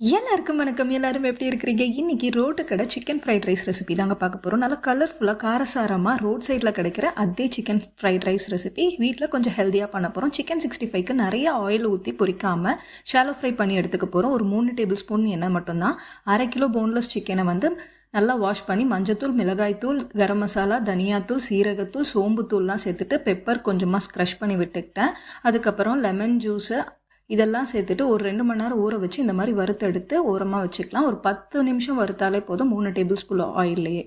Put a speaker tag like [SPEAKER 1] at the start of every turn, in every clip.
[SPEAKER 1] எல்லாருக்கும் வணக்கம். எல்லாரும் எப்படி இருக்கிறீங்க? இன்னைக்கு ரோட்டு கடை சிக்கன் ஃப்ரைட் ரைஸ் ரெசிபி தாங்க பார்க்க போகிறோம் நல்லா கலர்ஃபுல்லாக காரசாரமாக ரோட் சைடில் கிடைக்கிற அதே சிக்கன் ஃப்ரைட் ரைஸ் ரெசிபி வீட்டில் கொஞ்சம் ஹெல்த்தியாக பண்ண போகிறோம் சிக்கன் சிக்ஸ்டி ஃபைவ்க்கு நிறைய ஆயில் ஊற்றி பொறிக்காமல் ஷாலோ ஃப்ரை பண்ணி எடுத்துக்க போகிறோம் ஒரு மூணு டேபிள் ஸ்பூன் எண்ணெய் மட்டும்தான். அரை கிலோ போன்லெஸ் சிக்கனை வந்து நல்லா வாஷ் பண்ணி மஞ்சத்தூள் மிளகாய்த்தூள் கரம் மசாலா தனியாத்தூள் சீரகத்தூள் சோம்புத்தூள்லாம் சேர்த்துட்டு பெப்பர் கொஞ்சமாக ஸ்க்ரஷ் பண்ணி விட்டுக்கிட்டேன். அதுக்கப்புறம் லெமன் ஜூஸு இதெல்லாம் சேர்த்துட்டு ஒரு ரெண்டு மணி நேரம் ஊற வச்சு இந்த மாதிரி வறுத்தெடுத்து ஓரமாக வச்சுக்கலாம். ஒரு பத்து நிமிஷம் வறுத்தாலே போதும். மூணு டேபிள் ஸ்பூன் ஆயில்லையே.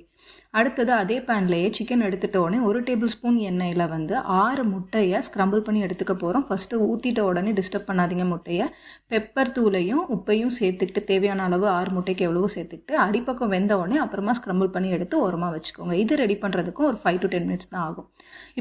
[SPEAKER 1] அடுத்தது அதே பேன்லேயே சிக்கன் எடுத்துட்ட உடனே ஒரு டேபிள் ஸ்பூன் எண்ணெயில் வந்து ஆறு முட்டையை ஸ்க்ரம்பிள் பண்ணி எடுத்துக்க போகிறோம் ஃபஸ்ட்டு ஊற்றிட்ட உடனே டிஸ்டர்ப் பண்ணாதீங்க முட்டையை. பெப்பர் தூளையும் உப்பையும் சேர்த்துக்கிட்டு தேவையான அளவு ஆறு முட்டைக்கு எவ்வளவோ சேர்த்துக்கிட்டு அடிப்பக்கம் வெந்த உடனே அப்புறமா ஸ்க்ரம்பிள் பண்ணி எடுத்து ஓரமாக வச்சுக்கோங்க. இது ரெடி பண்ணுறதுக்கும் ஒரு ஃபைவ் டு டென் மினிட்ஸ் தான் ஆகும்.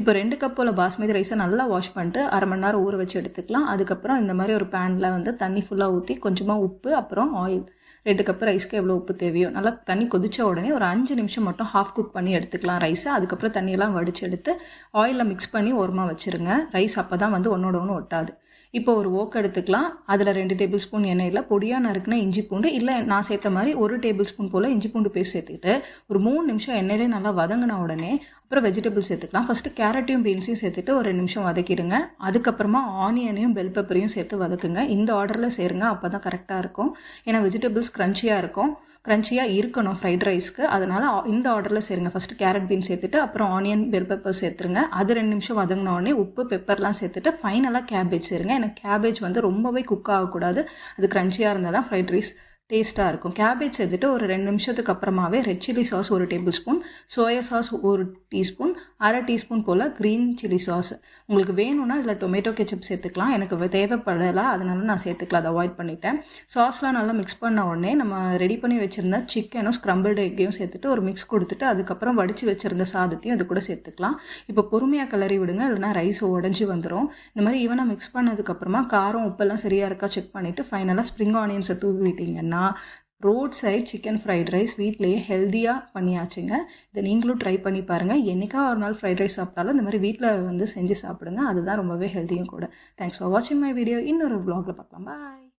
[SPEAKER 1] இப்போ ரெண்டு கப் போல் பாஸ்மதி ரைஸை நல்லா வாஷ் பண்ணிட்டு அரை மணி நேரம் ஊற வச்சு எடுத்துக்கலாம். அதுக்கப்புறம் இந்த மாதிரி ஒரு பேனில் வந்து தண்ணி ஃபுல்லாக ஊற்றி கொஞ்சமாக உப்பு அப்புறம் ஆயில் ரெண்டு கப் ரைஸ்க்கு எவ்வளோ உப்பு தேவையோ நல்லா தண்ணி கொதிச்ச உடனே ஒரு அஞ்சு நிமிஷம் மட்டும் ஹாஃப் குக் பண்ணி எடுத்துக்கலாம் ரைஸை அதுக்கப்புறம் தண்ணியெல்லாம் வடிச்சு எடுத்து ஆயிலில் மிக்ஸ் பண்ணி ஓரமாக வச்சுருங்க. ரைஸ் அப்போ தான் வந்து ஒன்றோட ஒன்று ஒட்டாது. இப்போ ஒரு ஓக்கு எடுத்துக்கலாம். அதில் ரெண்டு டேபிள் ஸ்பூன் எண்ணெயில் பொடியாக நறுக்குனா இஞ்சி பூண்டு இல்லை நான் சேர்த்த மாதிரி ஒரு டேபிள் ஸ்பூன் போல் இஞ்சி பூண்டு பேஸ்ட் சேர்த்துக்கிட்டு ஒரு மூணு நிமிஷம் எண்ணெயிலே நல்லா வதங்கின உடனே அப்புறம் வெஜிடபிள்ஸ் சேர்த்துக்கலாம். ஃபஸ்ட்டு கேரட்டையும் பீன்ஸையும் சேர்த்துட்டு ஒரு ரெண்டு நிமிஷம் வதக்கிடுங்க. அதுக்கப்புறமா ஆனியனையும் பெல் பெப்பரையும் சேர்த்து வதக்குங்க. இந்த ஆர்டரில் சேருங்க. அப்போ தான் கரெக்டாக இருக்கும். ஏன்னா வெஜிடபிள்ஸ் க்ரன்ச்சியாக இருக்கும். க்ரன்ச்சியாக இருக்கணும் ஃப்ரைட் ரைஸ்க்கு அதனால் இந்த ஆர்டரில் சேருங்க. ஃபஸ்ட்டு கேரட் பீன் சேர்த்துட்டு அப்புறம் ஆனியன் பெல் பெப்பர் சேர்த்துருங்க. அது ரெண்டு நிமிஷம் வதங்கின உடனே உப்பு பெப்பர்லாம் சேர்த்துட்டு ஃபைனலாக கேபேஜ் சேருங்க. எனக்கு கேபேஜ் வந்து ரொம்பவே குக் ஆகக்கூடாது. அது க்ரன்ச்சியாக இருந்தால் தான் ஃப்ரைட் ரைஸ் டேஸ்ட்டாக இருக்கும். கேபேஜ் சேர்த்துட்டு ஒரு ரெண்டு நிமிஷத்துக்கு அப்புறமாவே ரெட் சில்லி சாஸ் ஒரு டேபிள் ஸ்பூன் சோயா சாஸ் ஒரு டீஸ்பூன் அரை டீஸ்பூன் போல் க்ரீன் சில்லி சாஸ் உங்களுக்கு வேணும்னா இதில் டொமேட்டோ கெச்சப் சேர்த்துக்கலாம். எனக்கு தேவைப்படலை அதனால நான் சேர்த்துக்கலாம் அதை அவாய்ட் பண்ணிட்டேன். சாஸ்லாம் நல்லா மிக்ஸ் பண்ண உடனே நம்ம ரெடி பண்ணி வச்சுருந்த சிக்கனும் ஸ்க்ரம்பிள்டு எக்கையும் சேர்த்துட்டு ஒரு மிக்ஸ் கொடுத்துட்டு அதுக்கப்புறம் வடித்து வச்சுருந்த சாதத்தையும் அது கூட சேர்த்துக்கலாம். இப்போ பொறுமையாக கிளறி விடுங்க இல்லைனா ரைஸ் உடஞ்சி வந்துடும் இந்த மாதிரி ஈவனாக மிக்ஸ் பண்ணதுக்கப்புறமா காரம் உப்பெல்லாம் சரியாக இருக்கா செக் பண்ணிவிட்டு ஃபைனலாக ஸ்ப்ரிங் ஆனியன்ஸை தூவி விட்டிங்கன்னா road side chicken fried rice வீட்லேயே ஹெல்த்தியாக பண்ணியாச்சுங்க. இதை நீங்களும் ட்ரை பண்ணி பாருங்கள் என்றைக்கா ஒரு நாள் ஃப்ரைட் ரைஸ் சாப்பிட்டாலும் இந்த மாதிரி வீட்டில் வந்து செஞ்சு சாப்பிடுங்க. அதுதான் ரொம்பவே ஹெல்த்தியும் கூட. தேங்க்ஸ் ஃபார் வாட்சிங் மை வீடியோ இன்னொரு வ்ளாகில் பார்க்கலாம். பாய்